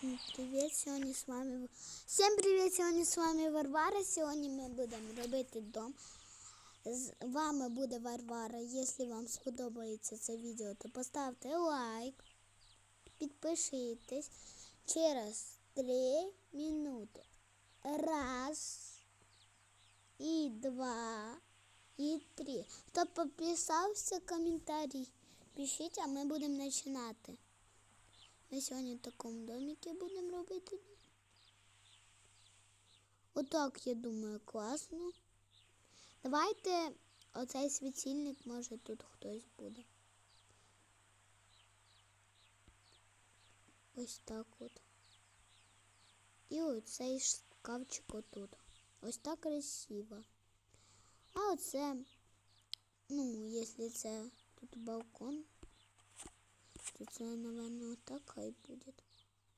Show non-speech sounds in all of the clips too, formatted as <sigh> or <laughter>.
Привіт, сьогодні з вами. Всім привіт! Сьогодні з вами Варвара. Сьогодні ми будемо робити дом. З вами буде Варвара. Якщо вам сподобається це відео, то поставте лайк, підпишитесь через 3 минути. Раз, і два, і три. Хто підписався, коментарі пишіть, а ми будемо починати. Ми сьогодні в такому доміки будемо робити. Отак, я думаю, класно. Давайте оцей світильник, може тут хтось буде. Ось так от. І оцей шкафчик отут. Ось так красиво. А оце, ну, якщо це тут балкон, то це, напевно, отак хай буде.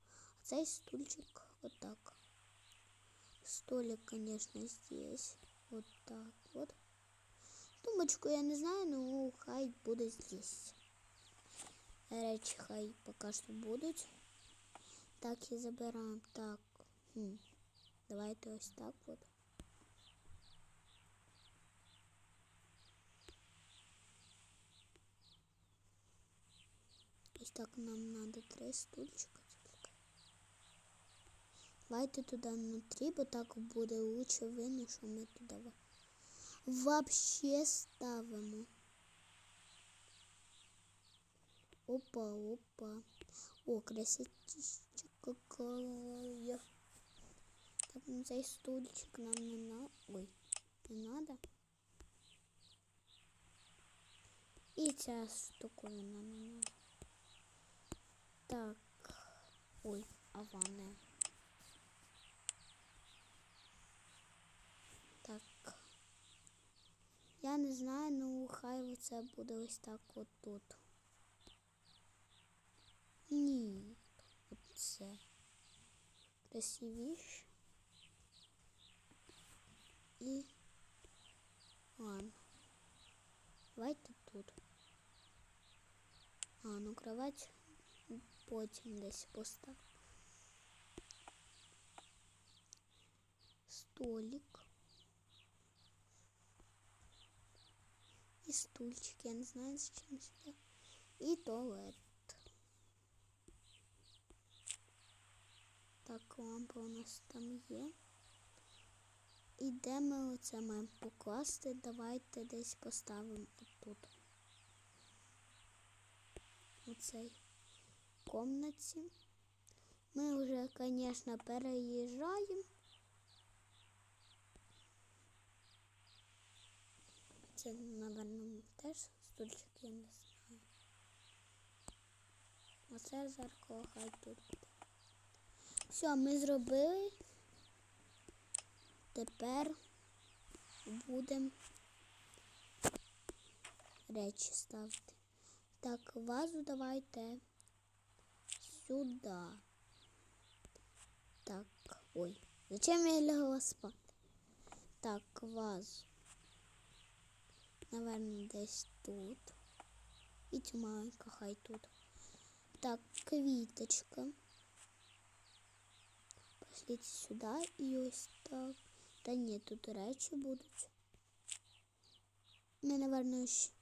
А цей стульчик отак. Столик, конечно, здесь. Вот так вот. Тумбочку я не знаю, но хай буде здесь. Речі хай поки що будуть. Так і забираємо. Так. Хм. Давайте ось так от. так нам надо три стульчика. тільки. Давайте туди внутрі, бо так буде лучше видно, що ми туди во- вообще ставимо. Опа, опа. О, красотища какая. Так, ну цей стульчик нам не надо. Ой, не надо. І ця штуковина не надо. Так. Ой, а ванна. Так. Я не знаю, ну хай це буде ось так от тут. Ні. Оце. Красивіше. І ладно. Давайте тут. А, ну кровать Потім десь постав. Столик. І стульчик, я не знаю, зачем сюди. І туалет. Так, лампа у нас там є. І де ми оце маємо покласти? Давайте десь поставимо отут. Оцей комнаті. Ми вже, звісно, переїжджаємо. Це, напевно, теж стульчик, я не знаю. Оце зеркало хай тут. Все, ми зробили. Тепер будемо речі ставити. Так, вазу давайте сюда. Так, ой, зачем я лягла спати? Так, вазу. Наверное, десь тут. І цю хай тут. Так, квіточка. Пошліть сюди і ось так. Та ні, тут речі будуть. Ми, напевно, ще...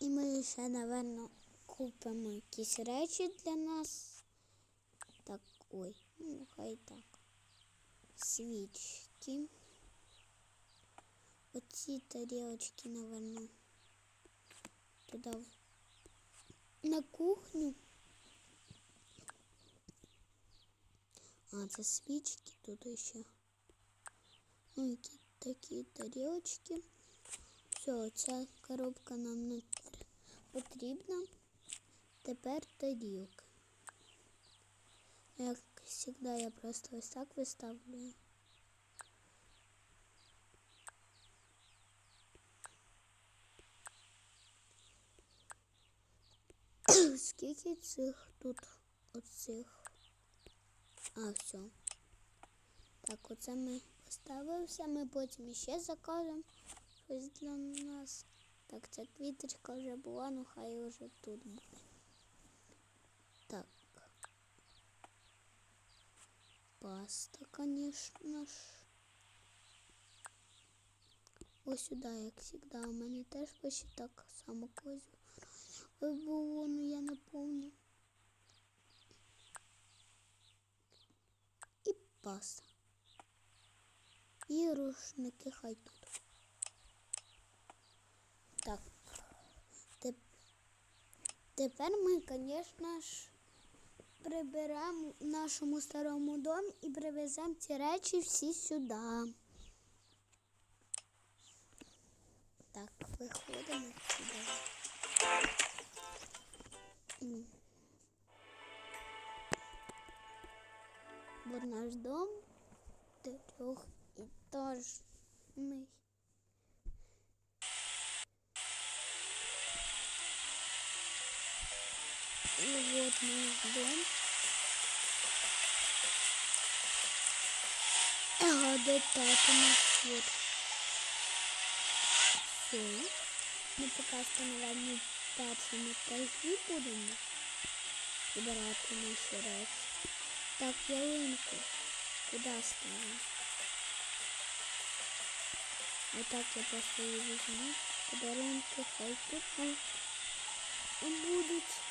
І ми ще, напевно, купимо якісь речі для нас. Так, ой, ну хай так. Свічки. Оці тарілочки, напевно, туди в- на кухню. А, це свічки тут ще. Ну, які такі тарілочки. Все, ця коробка нам не тр- потрібна. Тепер тарілки. Як завжди, я просто ось так виставлю. <coughs> Скільки цих тут оцих? А, все. Так, оце ми поставили ми потім ще закажемо щось для нас. Так, ця квіточка вже була, ну хай вже тут буде. Так. Паста, конечно ж. Ось сюди, як завжди. У мене теж почти так само козю. Було, ну я не помню. І паста. І рушники хай тут. Так. Теп- Тепер ми, звісно ж, приберемо в нашому старому домі і привеземо ці речі всі сюди. Так, виходимо сюди. Вот наш дом трьох трехэтажный. И вот наш дом. Ага, да так у нас вот. Все. Ми поки що, наверное, в першому етажі будемо збирати наші речі. Так, ялинку. Куди ставимо? Отак я просто її візьму. Подарунки хай тут нам будуть.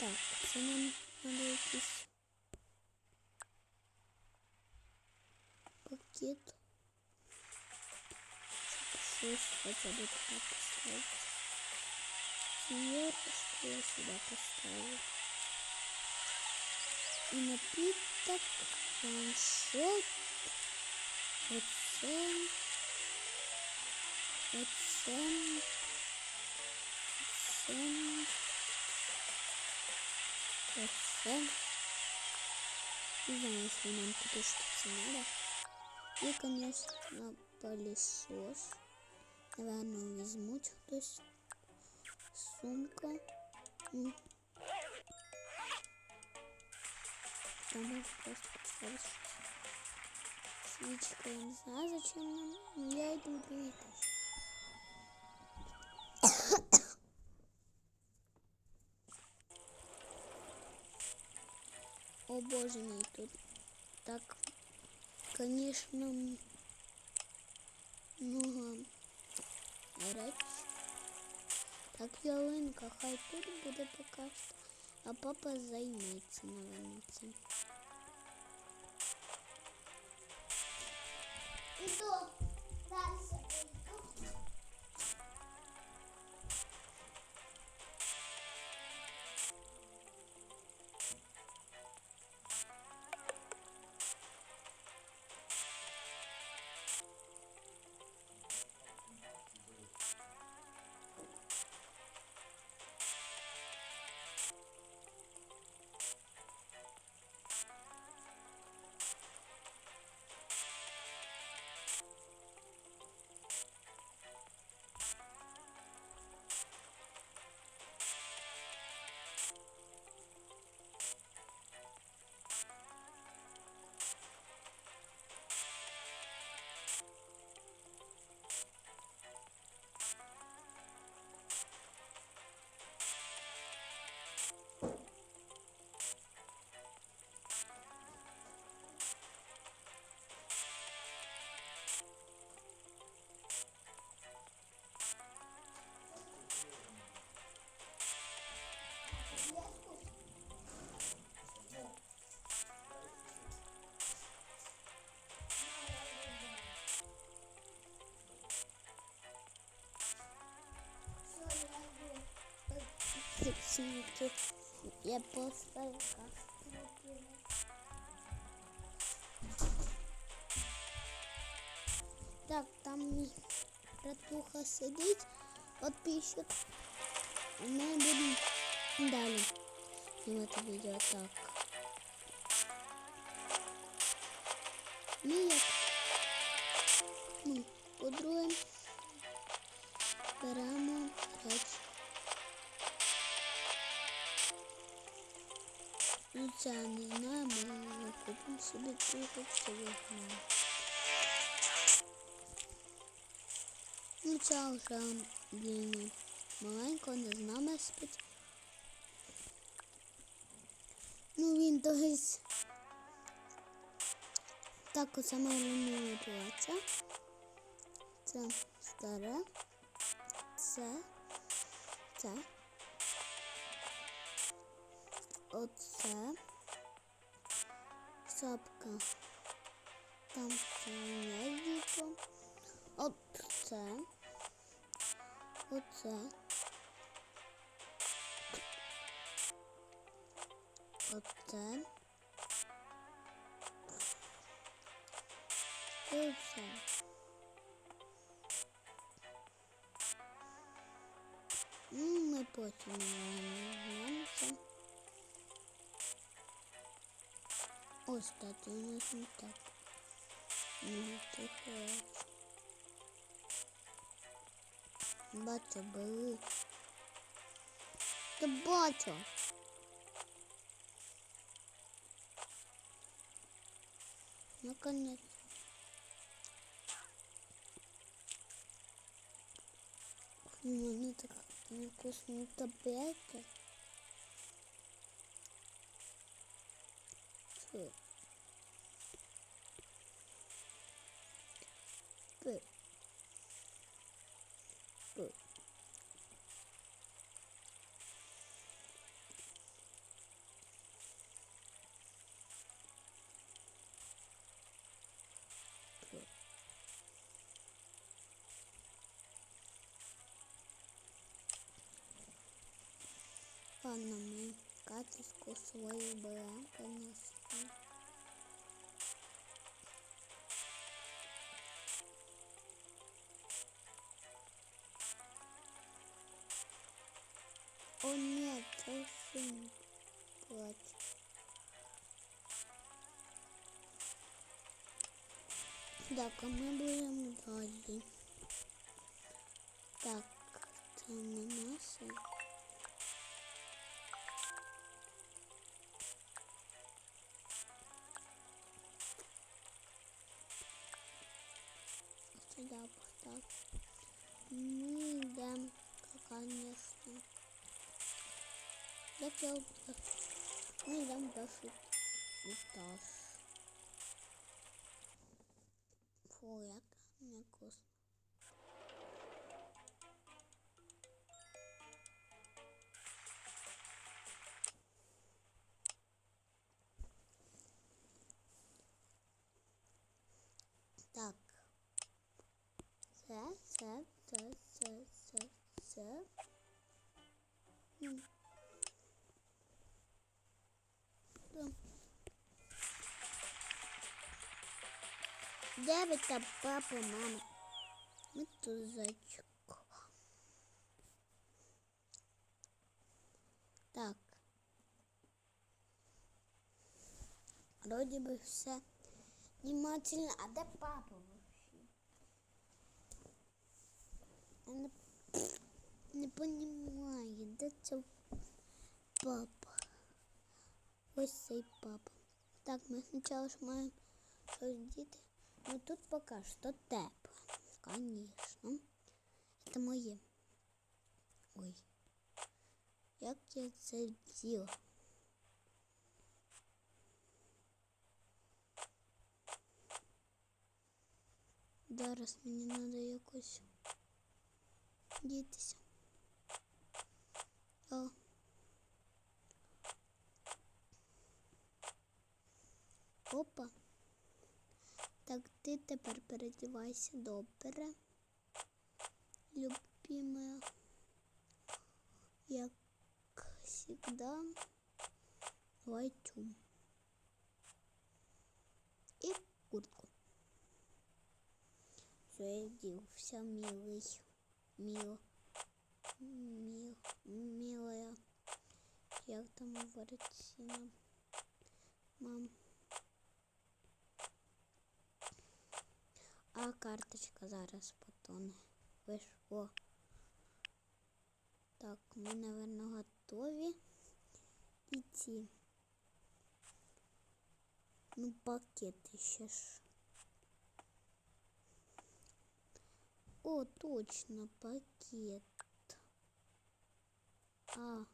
Так, це нам треба якийсь пакет. Щось хоча б так поставити. Сверху я сюда поставлю. И напиток, планшет, оце, оце, оце, оце. Не знаю, если нам тут что-то надо. И, конечно, пылесос. Наверное, возьмут хтось. Сумка. М. Там просто поставить свечка. Я не знаю, зачем нам, но я иду другой. О боже мой, тут так, конечно, много речей. Так, ялинка, хай тут буде поки що, а папа займеться, наверное, цим. Сумки. Я поставила. Так, там мій братуха сидить, подписчик. Ми будемо далі знімати відео так. Ну це не знаю, ми купимо собі трохи всього. Ну ця вже, блін, маленько не з нами спить. Ну він десь. Так оце малює плаття. Це старе. Це. Це. Оце. Шапка. Там це діто. Оце. Оце. Оце. І оце. Ну, ми потім вернемося. Ось, кстати, у нас не так. Ну, таке. Бачу, були. Та бачу. Наконец. У мене так вкусні таблетки. Фу. Фу. Фу. Фу. Ладно, мы катушку свою берем, конечно. О нет, это сын плачет. Так, а ми будемо далі. Так, це не наше. Хотел... Мы идем дальше. Этаж. Фу, як не вкусно. Де ви там, папа, мама? Ми тут зайчик. Так. Вроде бы все внимательно. А де папа вообще? Не, <sniffs> не понимаю, де це папа? Ось цей папа. Так, ми спочатку ж маємо щось діти. Ну тут поки що тепло. Конечно. Це моє. Ой. Як я це діло? Зараз мені треба якось дітися. О. Опа. Так, ти тепер передівайся добре. Любимая. Як всегда. Давай тюм. І куртку. Все, я вдівся, милий. Мил. Мил. Милая. Як там говорить нам? Мам. А карточка зараз потоне. Вийшло. Так, ми, напевно, готові йти. Ну, пакети ще ж. О, точно, пакет. А,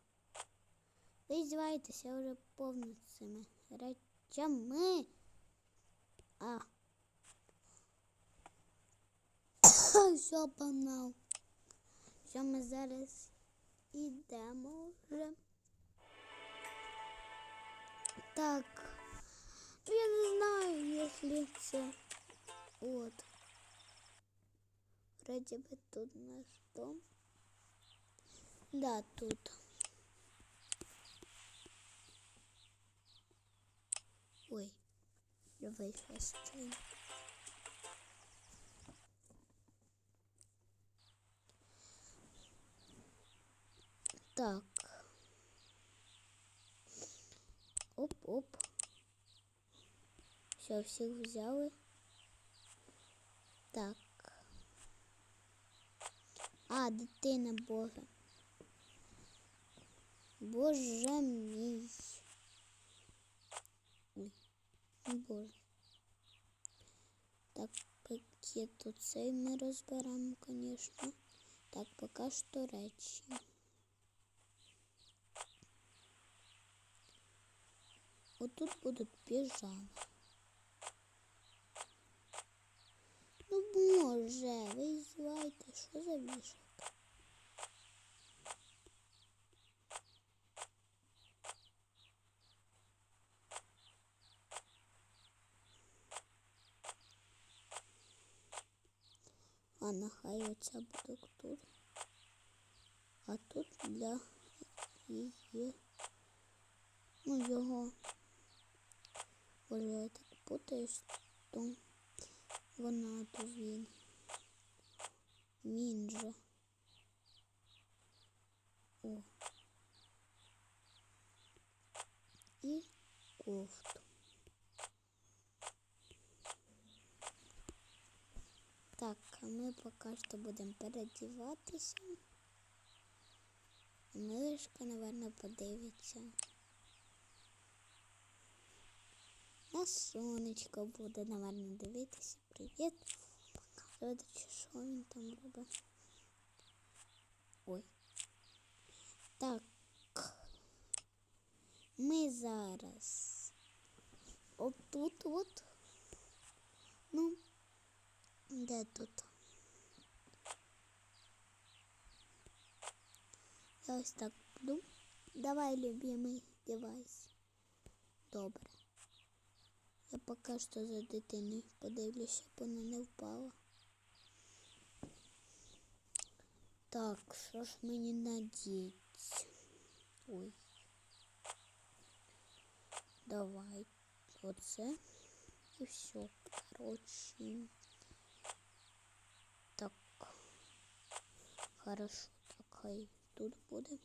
Ви здіваєтеся вже повно цими речами. А. Все, погнав. Що ми зараз ідемо вже. Так. Ну, я не знаю, якщо це. От. Вроде бы тут наш дом. Да, тут. Ой, вийшла з цим. Так. Оп-оп. Все, всіх взяли. Так. А, дитина Боже. Боже мій. Ой, Боже. Так, пакет тут цей ми розберемо, звісно. Так, поки що речі. Отут будуть піжами. Ну боже, ви звайте, що за вішалка? Ладно, хай оця буде тут. А тут для її. Ну, його. Боже, я так путаюсь, то вона, то він. Же. О. І кофту. Так, а ми поки що будемо передіватися. Мишка, напевно, подивиться. На сонечко буде, напевно, дивитися. Привіт. Чи що він там робить. Ой. Так. Ми зараз. Отут от. Ну, де тут? Я ось так буду. Давай, любимий девайс. Добре. Я поки що за дитиною подивлюся, щоб вона не впала. Так, що ж мені надіть? Ой. Давай. Оце. І все. Короче. Так. Хорошо, так хай тут буде.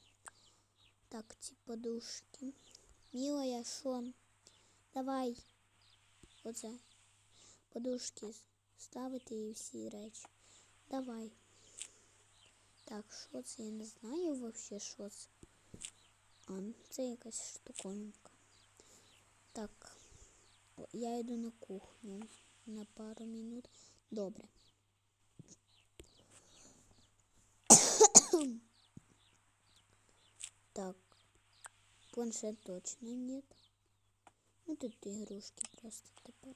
Так, ці подушки. Милая, що? Давай. Оце. Подушки ставити і всі речі. Давай. Так, що це? Я не знаю вообще, що це. А, ну, це якась штуковинка. Так. О, Я йду на кухню на пару минут. Добре. <coughs> так. Планшет точно нет. Ну тут игрушки просто тепер.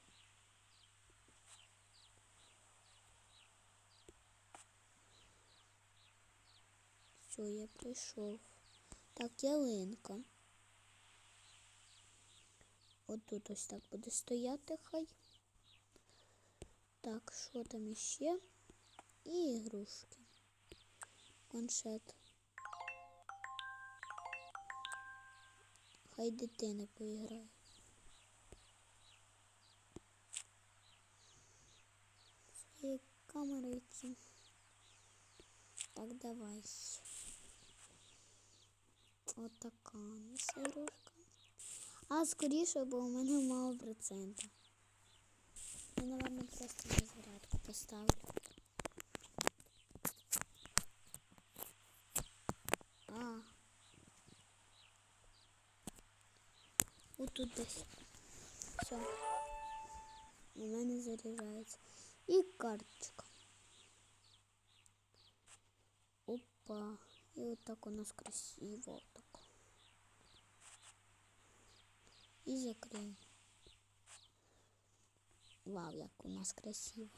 Все, я прийшов. Так, ялинка. Тут ось так буде стояти хай. Так, що там іще? І ігрушки. Планшет. Хай дитина поіграє. Своєю камерою ці. Так, давай. Отака у нас ігрушка. А скоріше, бо у мене мало процента. Я, напевно, просто на зарядку поставлю. А. Отут десь. Все. У мене заряджається. І карточка. Опа. І отак у нас красиво. Отак. і закриємо. Вау, як у нас красиво.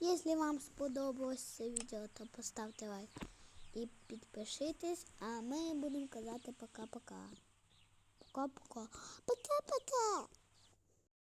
Якщо вам сподобалось це відео, то поставте лайк і підпишитесь, а ми будемо казати пока-пока. Buku buka.